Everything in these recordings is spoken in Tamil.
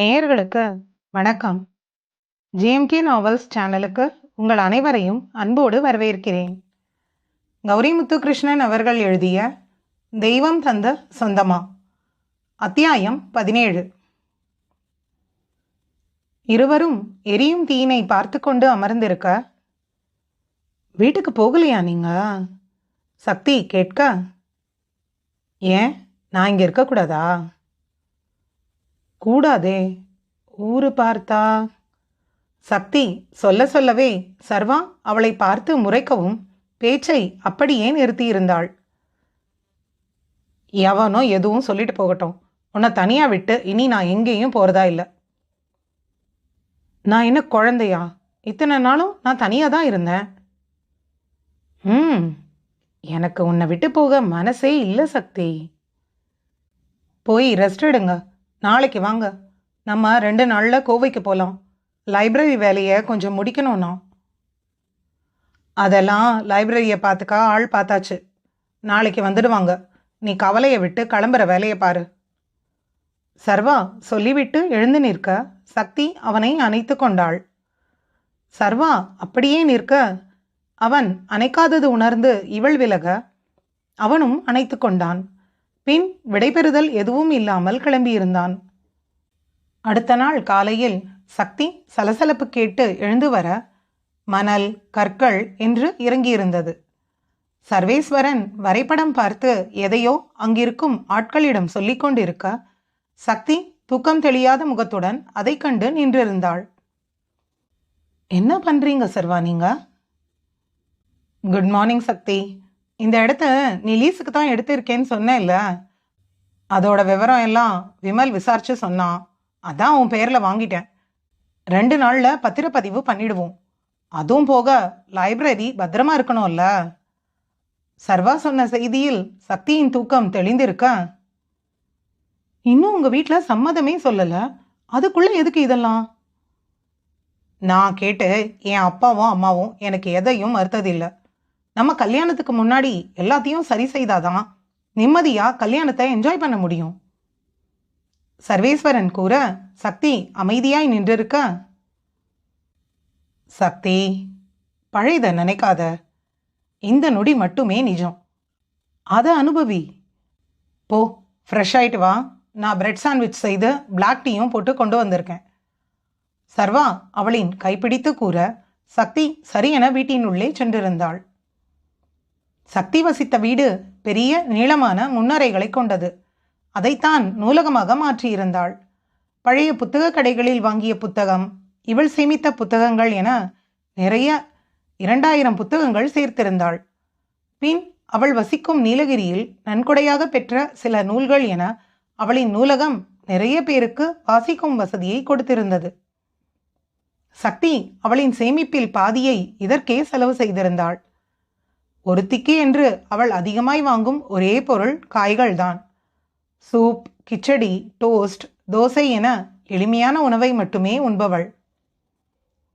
நேயர்களுக்கு வணக்கம். ஜிஎம்கே நாவல்ஸ் சேனலுக்கு உங்கள் அனைவரையும் அன்போடு வரவேற்கிறேன். கௌரி முத்துகிருஷ்ணன் அவர்கள் எழுதிய தெய்வம் தந்த சொந்தமா? அத்தியாயம் பதினேழு. இருவரும் எரியும் தீயினை பார்த்து கொண்டு அமர்ந்திருக்க வீட்டுக்கு போகலையா நீங்க? சக்தி கேட்க. ஏன்? நான் இங்கே இருக்கக்கூடாதா? கூடாதே. ஊரு பார்த்தா. சக்தி சொல்ல சொல்லவே சர்வா அவளை பார்த்து முறைக்கவும் பேச்சை அப்படியே நிறுத்தியிருந்தாள். எவனோ எதுவும் சொல்லிட்டு போகட்டும். உன்னை தனியாக விட்டு இனி நான் எங்கேயும் போகிறதா இல்லை. நான் என்ன குழந்தையா? இத்தனை நாளும் நான் தனியாக தான் இருந்தேன். ம் எனக்கு உன்னை விட்டு போக மனசே இல்லை சக்தி. போய் ரெஸ்ட் எடுங்க. நாளைக்கு வாங்க. நம்ம ரெண்டு நாளில் கோவைக்கு போகலாம் லைப்ரரி வேலையை கொஞ்சம் முடிக்கணும்னா. அதெல்லாம் லைப்ரரியை பார்த்துக்கா ஆள் பார்த்தாச்சு நாளைக்கு வந்துடுவாங்க. நீ கவலையை விட்டு கிளம்புற வேலையை பாரு. சர்வா சொல்லிவிட்டு எழுந்து நிற்க சக்தி அவனை அணைத்து கொண்டாள். சர்வா அப்படியே நிற்க. அவன் அணைக்காதது உணர்ந்து இவள் விலக. அவனும் அணைத்து கொண்டான். பின் விடைபெறுதல் எதுவும் இல்லாமல் கிளம்பியிருந்தான். அடுத்த நாள் காலையில் சக்தி சலசலப்பு கேட்டு எழுந்து வர மணல் கற்கள் என்று இறங்கியிருந்தது. சர்வேஸ்வரன் வரைபடம் பார்த்து எதையோ அங்கிருக்கும் ஆட்களிடம் சொல்லிக் கொண்டிருக்க சக்தி தூக்கம் தெளியாத முகத்துடன் அதை கண்டு நின்றிருந்தாள். என்ன பண்றீங்க சர்வா நீங்க? Good morning Sakthi. இந்த இடத்த நீ லீஸுக்கு தான் எடுத்திருக்கேன்னு சொன்னேன்ல அதோட விவரம் எல்லாம் விமல் விசாரிச்சு சொன்னான் அதான் உன் பேரில் வாங்கிட்டேன். ரெண்டு நாளில் பத்திரப்பதிவு பண்ணிடுவோம். அதுவும் போக லைப்ரரி பத்திரமா இருக்கணும்ல? சர்வா சொன்ன செய்தியில் சக்தியின் தூக்கம் தெளிந்திருக்க? இன்னும் உங்கள் வீட்டில் சம்மதமே சொல்லலை. அதுக்குள்ளே எதுக்கு இதெல்லாம்? நான் கேட்டு என் அப்பாவும் அம்மாவும் எனக்கு எதையும் மறுத்ததில்லை. நம்ம கல்யாணத்துக்கு முன்னாடி எல்லாத்தையும் சரி செய்தாதான் நிம்மதியா கல்யாணத்தை என்ஜாய் பண்ண முடியும். சர்வேஸ்வரன் கூற சக்தி அமைதியாய் நின்றிருக்க. சக்தி பழையத நினைக்காத. இந்த நொடி மட்டுமே நிஜம். அதை அனுபவி. போ ஃப்ரெஷ் ஆயிட்டு வா. நான் பிரெட் சாண்ட்விச் செய்து பிளாக் டீயும் போட்டு கொண்டு வந்திருக்கேன். சர்வா அவளின் கைப்பிடித்து கூற சக்தி சரியென வீட்டினுள்ளே சென்றிருந்தாள். சக்தி வசித்த வீடு பெரிய நீளமான முன்னறைகளை கொண்டது. அதைத்தான் நூலகமாக மாற்றியிருந்தாள். பழைய புத்தக கடைகளில் வாங்கிய புத்தகம் இவள் சேமித்த புத்தகங்கள் என நிறைய இரண்டாயிரம் புத்தகங்கள் சேர்த்திருந்தாள். பின் அவள் வசிக்கும் நீலகிரியில் நன்கொடையாக பெற்ற சில நூல்கள் என அவளின் நூலகம் நிறைய பேருக்கு வாசிக்கும் வசதியை கொடுத்திருந்தது. சக்தி அவளின் சேமிப்பில் பாதியை இதற்கே செலவு செய்திருந்தாள். ஒருத்திக்கு என்று அவள் அதிகமாய் வாங்கும் ஒரே பொருள் காய்கள்தான். சூப் கிச்சடி டோஸ்ட் தோசை என எளிமையான உணவை மட்டுமே உண்பவள்.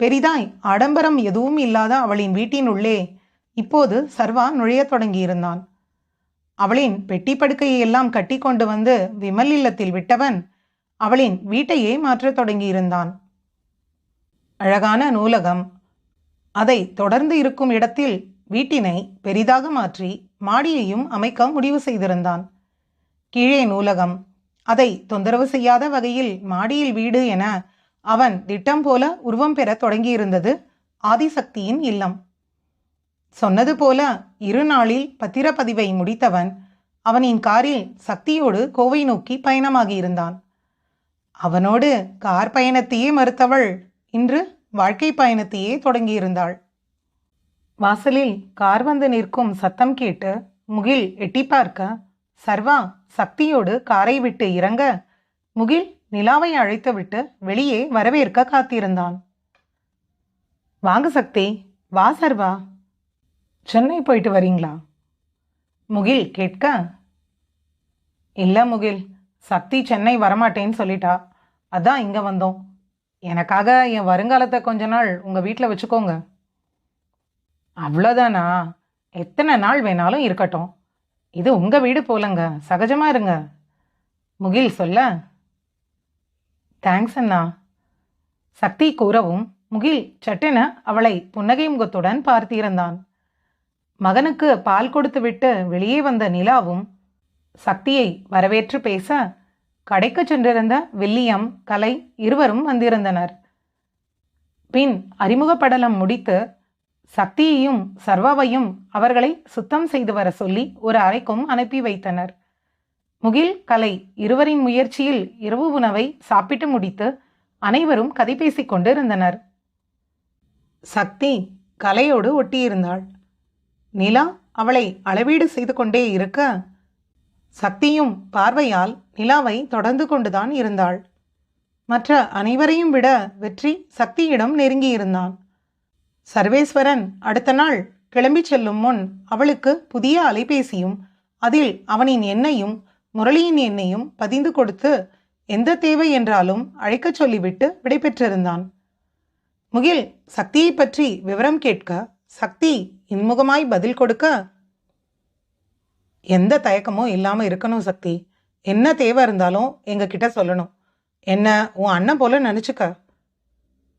பெரிதாய் ஆடம்பரம் எதுவும் இல்லாத அவளின் வீட்டினுள்ளே இப்போது சர்வா நுழையத் தொடங்கியிருந்தான். அவளின் பெட்டி படுக்கையை எல்லாம் கட்டி கொண்டு வந்து விமல் இல்லத்தில் விட்டவன் அவளின் வீட்டையே மாற்றத் தொடங்கியிருந்தான். அழகான நூலகம். அதை தொடர்ந்து இருக்கும் இடத்தில் வீட்டினை பெரிதாக மாற்றி மாடியையும் அமைக்க முடிவு செய்திருந்தான். கீழே நூலகம். அதை தொந்தரவு செய்யாத வகையில் மாடியில் வீடு என அவன் திட்டம் போல உருவம் பெற தொடங்கியிருந்தது ஆதிசக்தியின் இல்லம். சொன்னது போல இரு நாளில் பத்திரப்பதிவை முடித்தவன் அவனின் காரில் சக்தியோடு கோவை நோக்கி பயணமாகியிருந்தான். அவனோடு கார் பயணத்தையே மறுத்தவள் இன்று வாழ்க்கை பயணத்தையே தொடங்கியிருந்தாள். வாசலில் கார் வந்து நிற்கும் சத்தம் கேட்டு முகில் எட்டி பார்க்க சர்வா சக்தியோடு காரை விட்டு இறங்க. முகில் நிலாவை அழைத்துவிட்டு வெளியே வரவேற்க காத்திருந்தான். வாங்க சக்தி வா சர்வா. சென்னை போயிட்டு வரீங்களா? முகில் கேட்க இல்லை முகில் சக்தி சென்னை வரமாட்டேன்னு சொல்லிட்டா. அதான் இங்கே வந்தோம். எனக்காக என் வருங்காலத்தை கொஞ்ச நாள் உங்கள் வீட்டில் வச்சுக்கோங்க. அவ்வளோதானா எத்தனை நாள் வேணாலும் இருக்கட்டும். இது உங்கள் வீடு போலங்க. சகஜமாக இருங்க. முகில் சொல்ல தேங்க்ஸ் அண்ணா. சக்தி கூறவும் முகில் சட்டென அவளை புன்னகை முகத்துடன் பார்த்திருந்தான். மகனுக்கு பால் கொடுத்துவிட்டு வெளியே வந்த நிலாவும் சக்தியை வரவேற்று பேச கடைக்கு சென்றிருந்த வில்லியம் கலை இருவரும் வந்திருந்தனர். பின் அறிமுகப்படலம் முடித்து சக்தியையும் சர்வாவையும் அவர்களை சுத்தம் செய்து வர சொல்லி ஒரு அறைக்கும் அனுப்பி வைத்தனர். முகில் கலை இருவரின் முயற்சியில் இரவு உணவை சாப்பிட்டு முடித்து அனைவரும் கதை பேசிக் கொண்டிருந்தனர். சக்தி கலையோடு ஒட்டியிருந்தாள். நிலா அவளை அளவீடு செய்து கொண்டே இருக்க சக்தியும் பார்வையால் நிலாவை தொடர்ந்து கொண்டுதான் இருந்தாள். மற்ற அனைவரையும் விட வெற்றி சக்தியிடம் நெருங்கியிருந்தான். சர்வேஸ்வரன் அடுத்த நாள் கிளம்பிச் செல்லும் முன் அவளுக்கு புதிய அலைபேசியும் அதில் அவனின் எண்ணையும் முரளியின் எண்ணையும் பதிந்து கொடுத்து எந்த தேவை என்றாலும் அழைக்கச் சொல்லிவிட்டு விடைபெற்றிருந்தான். முகில் சக்தியை பற்றி விவரம் கேட்க சக்தி இன்முகமாய் பதில் கொடுக்க எந்த தயக்கமும் இல்லாமல் இருக்கணும் சக்தி. என்ன தேவை இருந்தாலும் எங்ககிட்ட சொல்லணும். என்ன உன் அண்ணன் போல நினச்சிக்க.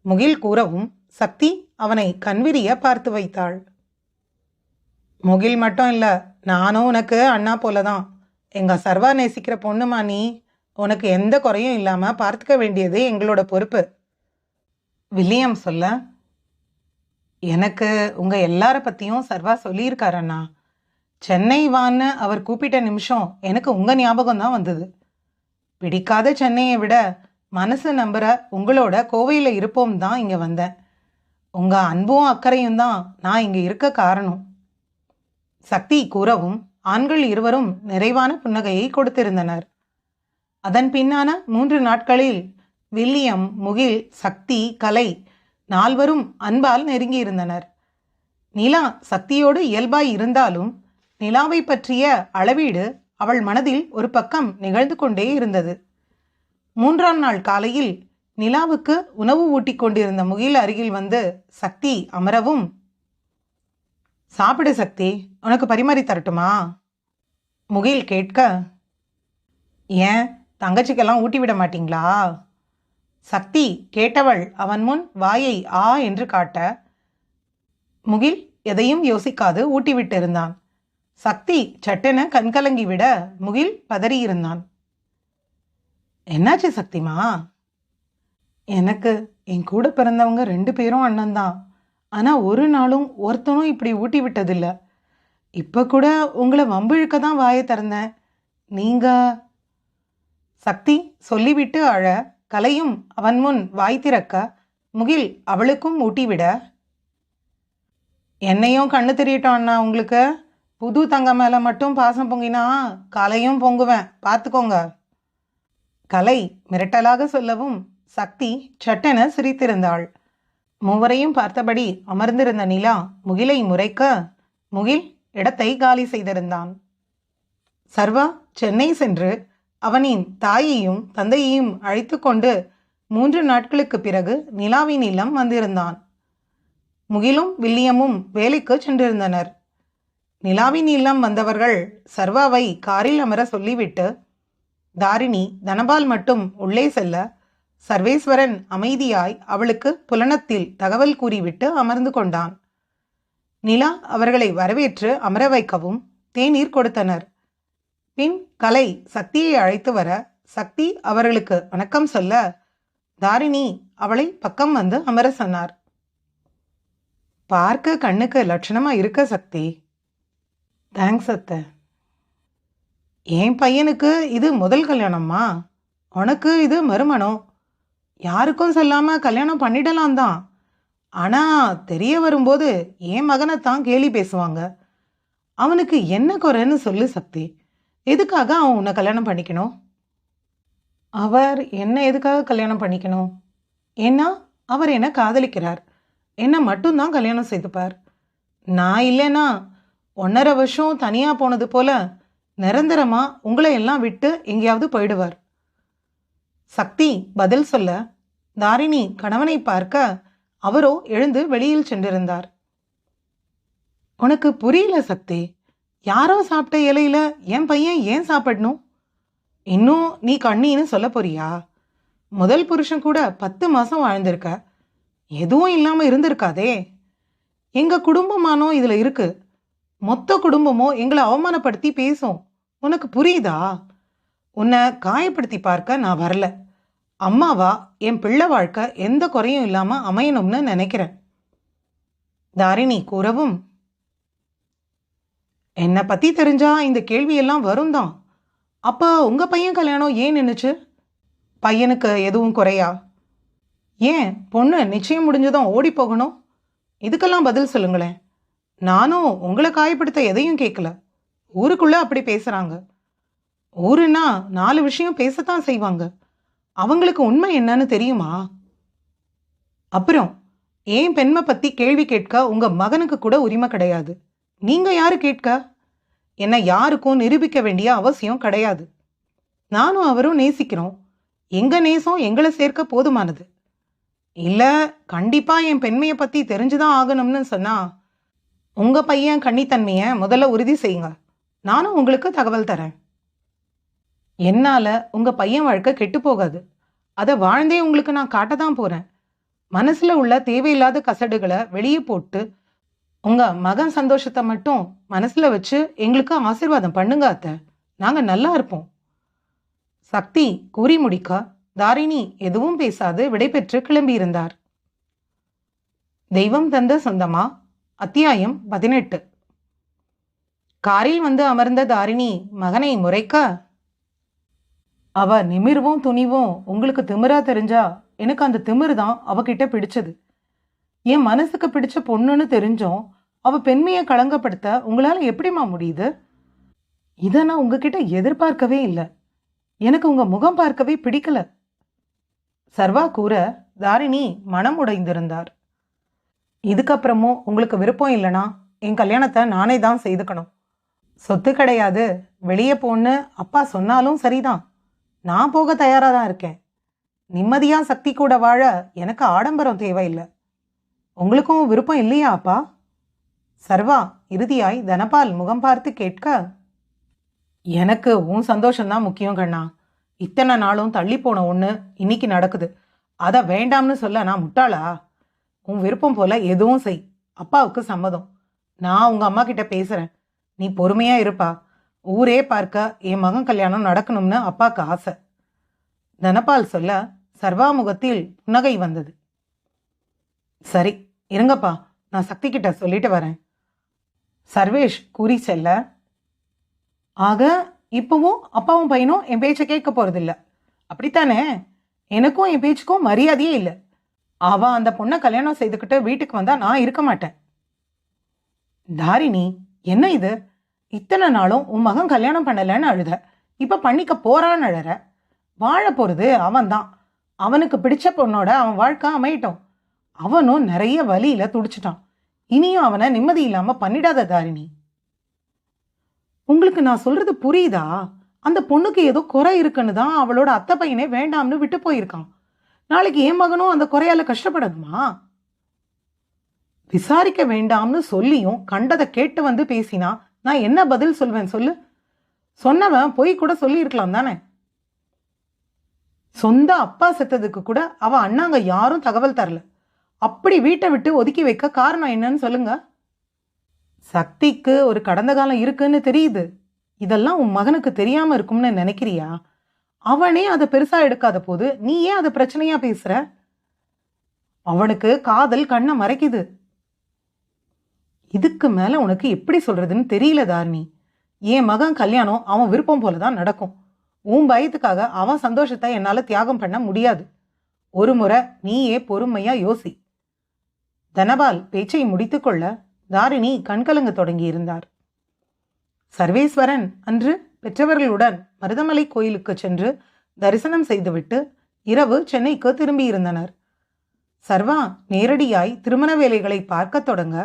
முகில் கூறவும் சக்தி அவனை கண்விரிய பார்த்து வைத்தாள். முகில் மட்டும் இல்லை நானும் உனக்கு அண்ணா போலதான். எங்கள் சர்வா நேசிக்கிற பொண்ணுமா நீ உனக்கு எந்த குறையும் இல்லாமல் பார்த்துக்க வேண்டியது எங்களோட பொறுப்பு. வில்லியம் சொல்ல. எனக்கு உங்கள் எல்லார பற்றியும் சர்வா சொல்லியிருக்காரண்ணா சென்னை வான்னு அவர் கூப்பிட்ட நிமிஷம் எனக்கு உங்கள் ஞாபகம் தான் வந்தது. பிடிக்காத சென்னையை விட மனசு நம்புற உங்களோட கோவையில் இருப்போம் தான் இங்கே வந்தேன். உங்க அன்பும் அக்கறையும் தான் நான் இங்கே இருக்க காரணம். சக்தி கூறவும் ஆண்கள் இருவரும் நிறைவான புன்னகையை கொடுத்திருந்தனர். அதன் பின்னான மூன்று நாட்களில் வில்லியம் முகில் சக்தி கலை நால்வரும் அன்பால் நெருங்கியிருந்தனர். நிலா சக்தியோடு இயல்பாய் இருந்தாலும் நிலாவை பற்றிய அளவீடு அவள் மனதில் ஒரு பக்கம் நிகழ்ந்து கொண்டே இருந்தது. மூன்றாம் நாள் காலையில் நிலாவுக்கு உணவு ஊட்டிக் கொண்டிருந்த முகில் அருகில் வந்து சக்தி அமரவும். சாப்பிடு சக்தி. உனக்கு பரிமாறி தரட்டுமா? முகில் கேட்க ஏன்? தங்கச்சிக்கெல்லாம் ஊட்டி விட மாட்டீங்களா? சக்தி கேட்டவள் அவன் முன் வாயை ஆ என்று காட்ட முகில் எதையும் யோசிக்காது ஊட்டிவிட்டிருந்தான் சக்தி சட்டென கண்கலங்கி விட முகில் பதறியிருந்தான். என்னாச்சு சக்திமா? எனக்கு என் கூட பிறந்தவங்க ரெண்டு பேரும் அண்ணன் தான் ஆனால் ஒரு நாளும் ஒருத்தனும் இப்படி ஊட்டி விட்டதில்ல. இப்போ கூட உங்களை வம்பிழுக்க தான் வாயை திறந்தேன். நீங்கள் சக்தி சொல்லிவிட்டு அழ கலையும் அவன் முன் வாய் திறக்க முகில் அவளுக்கும் ஊட்டிவிட என்னையும் கண்ணு தெரியட்டும் அண்ணா உங்களுக்கு. புது தங்க மேலே மட்டும் பாசம் பொங்கினா கலையும் பொங்குவேன். பார்த்துக்கோங்க கலை மிரட்டலாக சொல்லவும் சக்தி சட்டென சிரித்திருந்தாள். மூவரையும் பார்த்தபடி அமர்ந்திருந்த நிலா முகிலை முறைக்க முகில் இடத்தை காலி செய்திருந்தான். சர்வா சென்னை சென்று அவனின் தாயையும் தந்தையையும் அழைத்து கொண்டு மூன்று நாட்களுக்கு பிறகு நிலாவின் இல்லம் வந்திருந்தான். முகிலும் வில்லியமும் வேலைக்கு சென்றிருந்தனர். நிலாவின் இல்லம் வந்தவர்கள் சர்வாவை காரில் அமர சொல்லிவிட்டு தாரிணி தனபால் மட்டும் உள்ளே செல்ல சர்வேஸ்வரன் அமைதியாய் அவளுக்கு புலனத்தில் தகவல் கூறிவிட்டு அமர்ந்து கொண்டான். நிலா அவர்களை வரவேற்று அமர வைக்கவும் தேநீர் கொடுத்தனர். பின் கலை சக்தியை அழைத்து வர சக்தி அவர்களுக்கு வணக்கம் சொல்ல தாரிணி அவளை பக்கம் வந்து அமர சொன்னார். பார்க்க கண்ணுக்கு லட்சணமா இருக்க சக்தி. தேங்க்ஸ் அத்தை. என் பையனுக்கு இது முதல் கல்யாணம்மா. உனக்கு இது மறுமணம். யாருக்கும் சொல்லாமல் கல்யாணம் பண்ணிடலாம் தான் ஆனால் தெரிய வரும்போது என் மகனை தான் கேலி பேசுவாங்க. அவனுக்கு என்ன குறைன்னு சொல்லு சக்தி. எதுக்காக அவன் உன்னை கல்யாணம் பண்ணிக்கணும்? அவர் என்ன எதுக்காக கல்யாணம் பண்ணிக்கணும்? ஏன்னா அவர் என்ன காதலிக்கிறார். என்னை மட்டும்தான் கல்யாணம் செய்துப்பார். நான் இல்லைன்னா ஒன்றரை வருஷம் தனியாக போனது போல நிரந்தரமாக உங்களை எல்லாம் விட்டு எங்கேயாவது போயிடுவார். சக்தி பதில் சொல்ல தாரிணி கணவனை பார்க்க அவரோ எழுந்து வெளியில் சென்றிருந்தார். உனக்கு புரியல சக்தி யாரோ சாப்பிட்ட இலையில என் பையன் ஏன் சாப்பிடணும்? இன்னும் நீ கண்ணின்னு சொல்ல போறியா? முதல் புருஷன் கூட பத்து மாசம் வாழ்ந்திருக்க எதுவும் இல்லாம இருந்திருக்காதே. எங்க குடும்பமானோ இதுல இருக்கு மொத்த குடும்பமோ எங்களை அவமானப்படுத்தி பேசும். உனக்கு புரியுதா? உன்னை காயப்படுத்தி பார்க்க நான் வரல. அம்மாவா என் பிள்ளை வாழ்க்கை எந்த குறையும் இல்லாமல் அமையணும்னு நினைக்கிறேன். தாரிணி கூறவும் என்னை பற்றி தெரிஞ்சா இந்த கேள்வியெல்லாம் வரும் தான். அப்போ உங்கள் பையன் கல்யாணம் ஏன் நின்னுச்சு? பையனுக்கு எதுவும் குறையா? ஏன் பொண்ணு நிச்சயம் முடிஞ்சதும் ஓடி போகணும்? இதுக்கெல்லாம் பதில் சொல்லுங்களேன். நானும் உங்களை காயப்படுத்த எதையும் கேட்கல ஊருக்குள்ளே அப்படி பேசுகிறாங்க ஊருன்னா நாலு விஷயம் பேசத்தான் செய்வாங்க. அவங்களுக்கு உண்மை என்னன்னு தெரியுமா? அப்புறம் ஏன் பெண்மை பத்தி கேள்வி கேட்க உங்க மகனுக்கு கூட உரிமை கிடையாது? நீங்க யாரு கேட்க? என்னை யாருக்கும் நிரூபிக்க வேண்டிய அவசியம் கிடையாது. நானும் அவரும் நேசிக்கிறோம். எங்க நேசம் எங்களை சேர்க்க போதுமானது. இல்ல கண்டிப்பா என் பெண்மையை பத்தி தெரிஞ்சுதான் ஆகணும்னு சொன்னா உங்க பையன் கன்னித்தன்மையை முதல்ல உறுதி செய்யுங்க. நானும் உங்களுக்கு தகவல் தரேன். என்னால் உங்கள் பையன் வாழ்க்கை கெட்டு போகாது. அதை வாழ்ந்தே உங்களுக்கு நான் காட்ட தான் போகிறேன் மனசில் உள்ள தேவையில்லாத கசடுகளை வெளியே போட்டு உங்கள் மகன் சந்தோஷத்தை மட்டும் மனசில் வச்சு எங்களுக்கு ஆசீர்வாதம் பண்ணுங்க அத்தை. நாங்கள் நல்லா இருப்போம். சக்தி கூறி முடிக்க தாரிணி எதுவும் பேசாது விடைபெற்று கிளம்பியிருந்தார் தெய்வம் தந்த சொந்தமா? அத்தியாயம் பதினெட்டு. காரில் வந்து அமர்ந்த தாரிணி மகனை முறைக்க அவ நிமிர்வும் துணிவும் உங்களுக்கு திமிரா தெரிஞ்சா எனக்கு அந்த திமிர் தான் அவகிட்ட பிடிச்சது. என் மனசுக்கு பிடிச்ச பொண்ணுன்னு தெரிஞ்சும் அவ பெண்மையை களங்கப்படுத்த உங்களால எப்படிம்மா முடியுது? இதை நான் உங்ககிட்ட எதிர்பார்க்கவே இல்லை. எனக்கு உங்க முகம் பார்க்கவே பிடிக்கல. சர்வா கூற தாரிணி மனம் உடைந்திருந்தார். இதுக்கப்புறமும் உங்களுக்கு விருப்பம் இல்லைனா என் கல்யாணத்தை நானே தான் செய்துக்கணும். சொத்து கிடையாது. வெளியே போன்னு அப்பா சொன்னாலும் சரிதான். நான் போக தயாராக தான் இருக்கேன். நிம்மதியாக சக்தி கூட வாழ எனக்கு ஆடம்பரம் தேவையில்லை. உங்களுக்கும் விருப்பம் இல்லையா அப்பா? சர்வா இறுதியாய் தனபால் முகம் பார்த்து கேட்க எனக்கு உன் சந்தோஷம்தான் முக்கியம் கண்ணா. இத்தனை நாளும் தள்ளி போன ஒன்று இன்னைக்கு நடக்குது. அதை வேண்டாம்னு சொல்ல நான் முட்டாளா? உன் விருப்பம் போல எதுவும் செய். அப்பாவுக்கு சம்மதம். நான் உங்கள் அம்மா கிட்ட பேசுகிறேன் நீ பொறுமையாக இருப்பா. ஊரே பார்க்க என் மகன் கல்யாணம் நடக்கணும்னு அப்பாவுக்கு ஆசை. தனபால் சொல்ல சர்வாமுகத்தில் புன்னகை வந்தது. சரி இருங்கப்பா நான் சக்தி கிட்ட சொல்லிட்டு வரேன். சர்வேஷ் கூறி செல்ல ஆக இப்பவும் அப்பாவும் பையனும் என் பேச்சை கேட்க போறதில்ல. அப்படித்தானே? எனக்கும் என் பேச்சுக்கும் மரியாதையே இல்லை. அவ அந்த பொண்ணை கல்யாணம் செய்துக்கிட்டு வீட்டுக்கு வந்தா நான் இருக்க மாட்டேன். தாரிணி என்ன இது? இத்தனை நாளும் உன் மகன் கல்யாணம் பண்ணலைன்னு அழுத. இப்ப பண்ணிக்க போறான்னு அழற. வாழ போறது அவன்தான். அவனுக்கு பிடிச்ச பொண்ணோட அவன் வாழ்க்கை அமையட்டும். அவனும் நிறைய வலியில துடிச்சிட்டான். இனியும் அவனை நிம்மதி இல்லாம பண்ணிடாத தாரிணி. உங்களுக்கு நான் சொல்றது புரியுதா? அந்த பொண்ணுக்கு ஏதோ குறை இருக்குன்னு தான் அவளோட அத்தை பையனே வேண்டாம்னு விட்டு போயிருக்கான். நாளைக்கு என் மகனும் அந்த குறையால கஷ்டப்படணுமா? விசாரிக்க வேண்டாம்னு சொல்லியும் கண்டதை கேட்டு வந்து பேசினா நான் என்ன பதில் சொல்வேன் சொல்லு? சொன்னவன் பொய் கூட சொல்லியிருக்கலாம் தானே? சொந்த அப்பா செத்ததுக்கு கூட அவ அண்ணாங்க யாரும் தகவல் தரல. அப்படி வீட்டை விட்டு ஒதுக்கி வைக்க காரணம் என்னன்னு சொல்லுங்க. சக்திக்கு ஒரு கடந்த காலம் இருக்குன்னு தெரியுது. இதெல்லாம் உன் மகனுக்கு தெரியாம இருக்கும்னு நினைக்கிறியா? அவனே அதை பெருசா எடுக்காத போது நீ ஏன் அதை பிரச்சனையா பேசுற? அவனுக்கு காதல் கண்ணை மறைக்குது. இதுக்கு மேலே உனக்கு எப்படி சொல்கிறதுன்னு தெரியல தாரணி என் மகன் கல்யாணம் அவன் விருப்பம் போல தான் நடக்கும். உன் பயத்துக்காக அவன் சந்தோஷத்தை என்னால் தியாகம் பண்ண முடியாது. ஒரு முறை நீயே பொறுமையாக யோசி. தனபால் பேச்சை முடித்துக்கொள்ள தாரிணி கண்கலங்க தொடங்கியிருந்தார் சர்வேஸ்வரன் அன்று பெற்றவர்களுடன் மருதமலை கோயிலுக்கு சென்று தரிசனம் செய்துவிட்டு இரவு சென்னைக்கு திரும்பியிருந்தனர். சர்வா நேரடியாய் திருமண வேலைகளை பார்க்கத் தொடங்க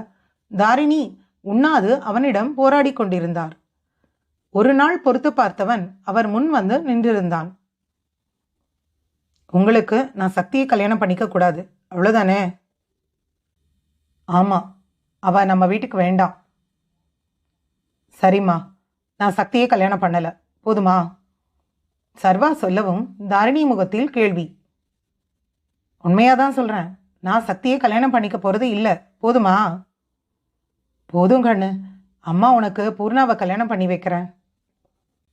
தாரிணி உண்ணாது அவனிடம் போராடி கொண்டிருந்தார். ஒரு நாள் பொறுத்து பார்த்தவன் அவர் முன் வந்து நின்றிருந்தான். உங்களுக்கு நான் சக்தியை கல்யாணம் பண்ணிக்க கூடாது அவ்வளோதானே ஆமா அவ நம்ம வீட்டுக்கு வேண்டாம். சரிம்மா நான் சக்தியை கல்யாணம் பண்ணல போதுமா? சர்வா சொல்லவும் தாரிணி முகத்தில் கேள்வி. உண்மையாக தான் சொல்கிறேன் நான் சக்தியை கல்யாணம் பண்ணிக்க போகிறது இல்லை போதுமா? போதும் கண்ணு. அம்மா உனக்கு பூர்ணாவை கல்யாணம் பண்ணி வைக்கிறேன்.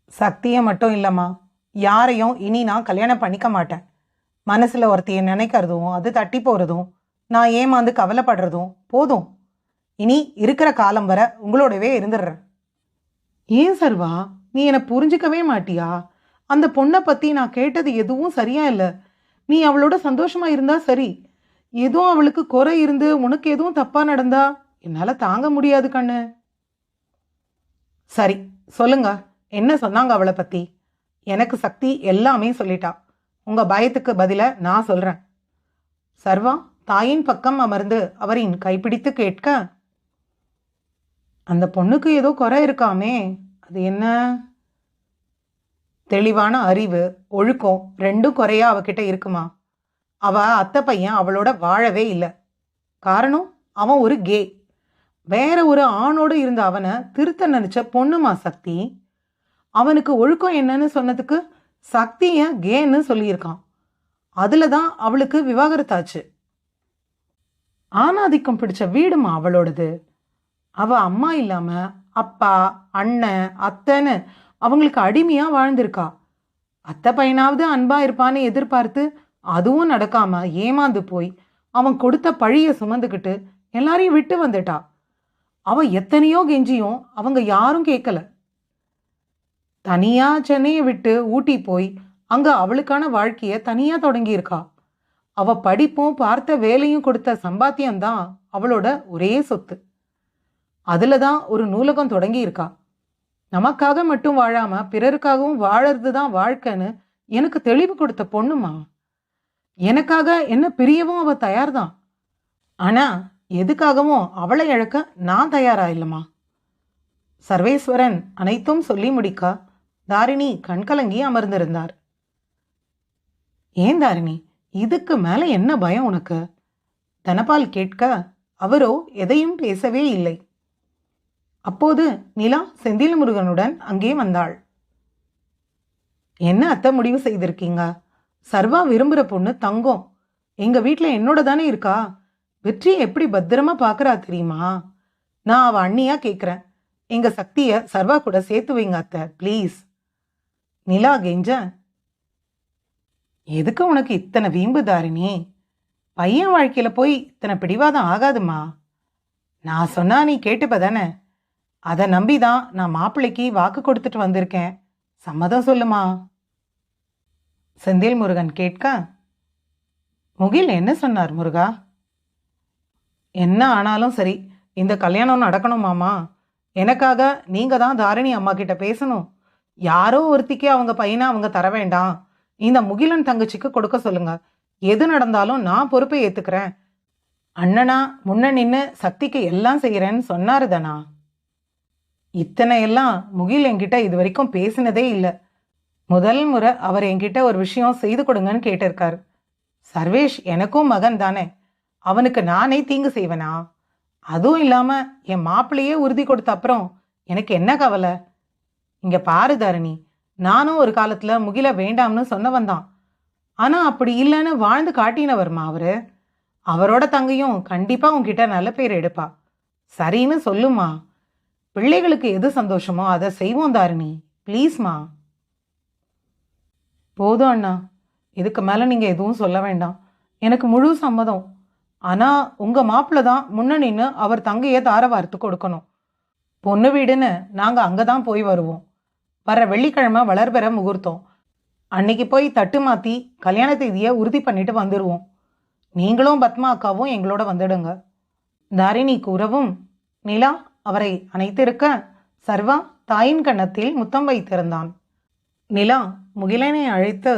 சக்தியை மட்டும் இல்லைம்மா. யாரையும் இனி நான் கல்யாணம் பண்ணிக்க மாட்டேன். மனசில் ஒருத்தையை நினைக்கிறதும் அது தட்டி போகிறதும் நான் ஏமாந்து கவலைப்படுறதும் போதும். இனி இருக்கிற காலம் வர உங்களோடவே இருந்துடுறேன். ஏன் சர்வா? நீ என்னை புரிஞ்சுக்கவே மாட்டியா? அந்த பொண்ணை பற்றி நான் கேட்டது எதுவும் சரியா இல்லை. நீ அவளோட சந்தோஷமாக இருந்தா சரி. எதுவும் அவளுக்கு குறை இருந்து உனக்கு எதுவும் தப்பாக நடந்தா? என்னால் தாங்க முடியாது கண்ணு. சரி சொல்லுங்க. என்ன சொன்னாங்க அவளை பற்றி எனக்கு சக்தி எல்லாமே சொல்லிட்டா. உங்கள் பயத்துக்கு பதிலை நான் சொல்கிறேன் சர்வா தாயின் பக்கம் அமர்ந்து அவரின் கைப்பிடித்து கேட்க அந்த பொண்ணுக்கு ஏதோ குறை இருக்காமே. அது என்ன? தெளிவான அறிவு ஒழுக்கம் ரெண்டும் குறையா அவகிட்ட இருக்குமா? அவ அத்தை பையன் அவளோட வாழவே இல்லை. காரணம் அவன் ஒரு கே. வேற ஒரு ஆணோடு இருந்த அவனை திருத்த நினைச்ச பொண்ணுமா சக்தி? அவனுக்கு ஒழுக்கம் என்னன்னு சொன்னதுக்கு சக்திய கேன்னு சொல்லியிருக்கான். அதுல தான் அவளுக்கு விவாகரத்தாச்சு. ஆணாதிக்கம் பிடிச்ச வீடுமா அவளோடது? அவ அம்மா இல்லாம அப்பா அண்ணன் அத்தைன்னு அவங்களுக்கு அடிமையா வாழ்ந்திருக்கா. அத்தை பையனாவது அன்பா இருப்பான்னு எதிர்பார்த்து அதுவும் நடக்காம ஏமாந்து போய் அவன் கொடுத்த பழிய சுமந்துக்கிட்டு எல்லாரையும் விட்டு வந்துட்டா. அவள் எத்தனையோ கெஞ்சியும் அவங்க யாரும் கேட்கல தனியாக சென்னையை விட்டு ஊட்டி போய் அங்கே அவளுக்கான வாழ்க்கையை தனியாக தொடங்கியிருக்கா. அவள் படிப்பும் பார்த்த வேலையும் கொடுத்த சம்பாத்தியம்தான் அவளோட ஒரே சொத்து. அதில் தான் ஒரு நூலகம் தொடங்கியிருக்கா. நமக்காக மட்டும் வாழாமல் பிறருக்காகவும் வாழறது தான் வாழ்க்கைன்னு எனக்கு தெளிவு கொடுத்த பொண்ணுமா? எனக்காக என்ன பிரியவும் அவ தயார்தான். ஆனால் எதுக்காகவும் அவளை இழக்க நான் தயாரா இல்லைம்மா சர்வேஸ்வரன் அனைத்தும் சொல்லி முடிக்க தாரிணி கண்கலங்கி அமர்ந்திருந்தார். ஏன் தாரிணி? இதுக்கு மேல என்ன பயம் உனக்கு? தனபால் கேட்க அவரோ எதையும் பேசவே இல்லை. அப்போது நிலா செந்தில் முருகனுடன் அங்கே வந்தாள். என்ன அத்தை முடிவு செய்திருக்கீங்க? சர்வா விரும்புகிற பொண்ணு தங்கம். எங்க வீட்டில் என்னோட தானே இருக்கா? வெற்றியை எப்படி பத்திரமா பார்க்கறா தெரியுமா? நான் அவ அண்ணியா கேட்குறேன் எங்க சக்தியை சர்வா கூட சேர்த்து வைங்க அத்தை ப்ளீஸ் நிலா கெஞ்ச எதுக்கு உனக்கு இத்தனை வீம்பு தாரிணி? பையன் வாழ்க்கையில போய் இத்தனை பிடிவாதம் ஆகாதுமா? நான் சொன்னா நீ கேட்டுப்ப தானே? அதை நம்பி தான் நான் மாப்பிள்ளைக்கு வாக்கு கொடுத்துட்டு வந்திருக்கேன். சம்மதம் சொல்லுமா? செந்தில் முருகன் கேட்க முகில் என்ன சொன்னார் முருகா? என்ன ஆனாலும் சரி இந்த கல்யாணம் நடக்கணும் மாமா. எனக்காக நீங்கள் தான் தாரிணி அம்மா கிட்ட பேசணும். யாரோ ஒருத்திக்கே அவங்க பையனை அவங்க தர வேண்டாம். இந்த முகிலன் தங்கச்சிக்கு கொடுக்க சொல்லுங்க. எது நடந்தாலும் நான் பொறுப்பை ஏற்றுக்கிறேன் அண்ணனா முன்ன நின்று சக்திக்கு எல்லாம் செய்கிறேன்னு சொன்னாரு தானா. இத்தனை எல்லாம் முகில் என்கிட்ட இது வரைக்கும் பேசினதே இல்லை. முதல் முறை அவர் என்கிட்ட ஒரு விஷயம் செய்து கொடுங்கன்னு கேட்டிருக்காரு. சர்வேஷ் எனக்கும் மகன் தானே அவனுக்கு நானே தீங்கு செய்வேனா? அதுவும் இல்லாம என் மாப்பிள்ளையே உறுதி கொடுத்த அப்புறம் எனக்கு என்ன கவலை? இங்க பாரு தரணி நானும் ஒரு காலத்துல முகில வேண்டாம்னு சொன்னவன் தான். ஆனா அப்படி இல்லைன்னு வாழ்ந்து காட்டினவர்மா அவரு? அவரோட தங்கையும் கண்டிப்பா உன்கிட்ட நல்ல பேர் எடுப்பா. சரின்னு சொல்லுமா பிள்ளைகளுக்கு எது சந்தோஷமோ அதை செய்வோம் தாரிணி. ப்ளீஸ்மா. போதும் அண்ணா. இதுக்கு மேலே நீங்கள் எதுவும் சொல்ல வேண்டாம். எனக்கு முழு சம்மதம். ஆனால் உங்கள் மாப்பிள்ளை தான் முன்ன நின்று அவர் தங்கையை தார வார்த்து கொடுக்கணும். பொண்ணு வீடுன்னு நாங்கள் அங்கே தான் போய் வருவோம். வர வெள்ளிக்கிழமை வளர்பெற முகூர்த்தம். அன்னைக்கு போய் தட்டு மாற்றி கல்யாண தேதியை உறுதி பண்ணிட்டு வந்துடுவோம் நீங்களும் பத்மா அக்காவும் எங்களோட வந்துடுங்க. தாரிணி கூறவும் நிலா அவரை அணைத்திருக்க சர்வா தாயின் கன்னத்தில் முத்தம் வைத்திருந்தான். நிலா முகிலனை அழைத்து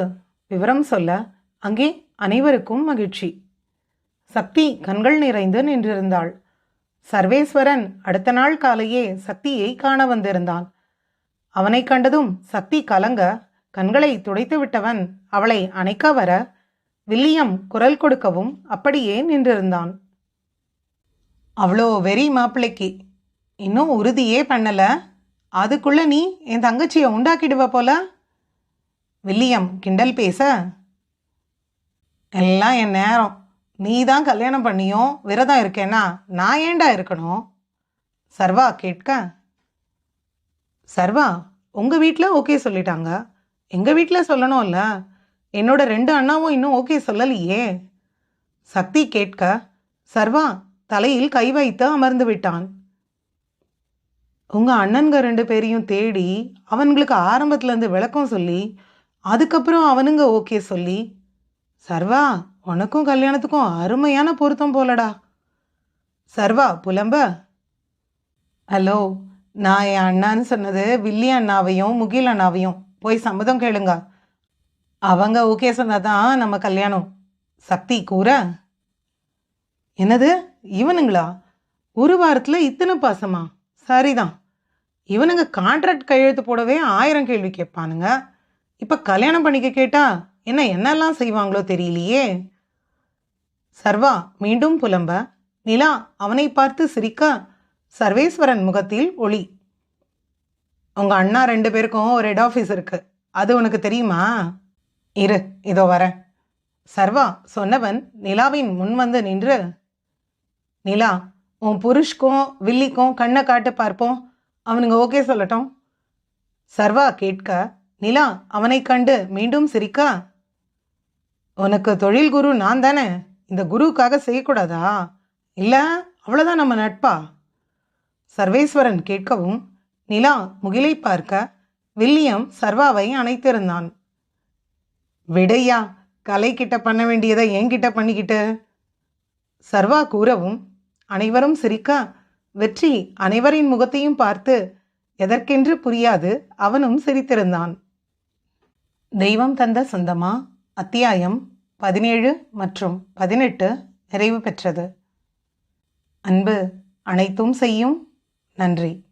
விவரம் சொல்ல அங்கே அனைவருக்கும் மகிழ்ச்சி. சக்தி கண்கள் நிறைந்து நின்றிருந்தாள். சர்வேஸ்வரன் அடுத்த நாள் காலையே சக்தியை காண வந்திருந்தான். அவனை கண்டதும் சக்தி கலங்க கண்களை துடைத்து விட்டவன் அவளை அணைக்க வர வில்லியம் குரல் கொடுக்கவும் அப்படியே நின்றிருந்தான். அவ்வளோ வெறி மாப்பிள்ளைக்கு. இன்னும் உறுதியே பண்ணல. அதுக்குள்ள நீ என் தங்கச்சியை உண்டாக்கிடுவ போல? வில்லியம் கிண்டல் பேச. எல்லாம் என் நேரம். நீ தான் கல்யாணம் பண்ணியும் விரதம் இருக்கேன்னா நான் ஏன்டா இருக்கணும்? சர்வா கேட்க. சர்வா உங்கள் வீட்டில் ஓகே சொல்லிட்டாங்க. எங்கள் வீட்டில் சொல்லணும்ல? என்னோட ரெண்டு அண்ணாவும் இன்னும் ஓகே சொல்லலையே. சக்தி கேட்க. சர்வா தலையில் கை வைத்து அமர்ந்து விட்டான். உங்கள் அண்ணன்க ரெண்டு பேரையும் தேடி அவன்களுக்கு ஆரம்பத்துலேருந்து விளக்கம் சொல்லி அதுக்கப்புறம் அவனுங்க ஓகே சொல்லி சர்வா உனக்கும் கல்யாணத்துக்கும் அருமையான பொருத்தம் போலடா. சர்வா புலம்ப. ஹலோ நான் என் அண்ணான்னு சொன்னது வில்லி அண்ணாவையும் முகில் அண்ணாவையும். போய் சம்மதம் கேளுங்க. அவங்க ஓகே சொன்னாதான் நம்ம கல்யாணம். சக்தி கூற. என்னது? இவனுங்களா? ஒரு வாரத்தில் இத்தனை பாசமா? சரிதான். இவனுங்க கான்ட்ராக்ட் கையெழுத்து போடவே ஆயிரம் கேள்வி கேட்பானுங்க. இப்போ கல்யாணம் பண்ணிக்க கேட்டால் என்ன என்னெல்லாம் செய்வாங்களோ தெரியலையே. சர்வா மீண்டும் புலம்ப. நிலா அவனை பார்த்து சிரிக்க. சர்வேஸ்வரன் முகத்தில் ஒளி. உங்க அண்ணா ரெண்டு பேருக்கும் ஒரு ஹெட் ஆஃபீஸ் இருக்கு. அது உனக்கு தெரியுமா? இரு இதோ வரேன். சர்வா சொன்னவன் நிலாவின் முன் வந்து நின்று. நிலா உன் புருஷ்க்கும் வில்லிக்கும் கண்ணை காட்டு பார்ப்போம். அவனுங்க ஓகே சொல்லட்டும். சர்வா கேட்க. நிலா அவனை கண்டு மீண்டும் சிரிக்க. உனக்கு தொழில் குரு நான் தானே? இந்த குருவுக்காக செய்யக்கூடாதா? இல்லை அவ்வளோதான் நம்ம நட்பா? சர்வேஸ்வரன் கேட்கவும் நிலா முகிலை பார்க்க வில்லியம் சர்வாவை அணைத்திருந்தான். விடையா கலை கிட்ட பண்ண வேண்டியதை என்கிட்ட பண்ணிக்கிட்டு? சர்வா கூறவும் அனைவரும் சிரிக்க வெற்றி அனைவரின் முகத்தையும் பார்த்து எதற்கென்று புரியாது அவனும் சிரித்திருந்தான். தெய்வம் தந்த சொந்தமா? அத்தியாயம் பதினேழு மற்றும் பதினெட்டு நிறைவு பெற்றது. அன்பு அனைத்தும் செய்யும். நன்றி.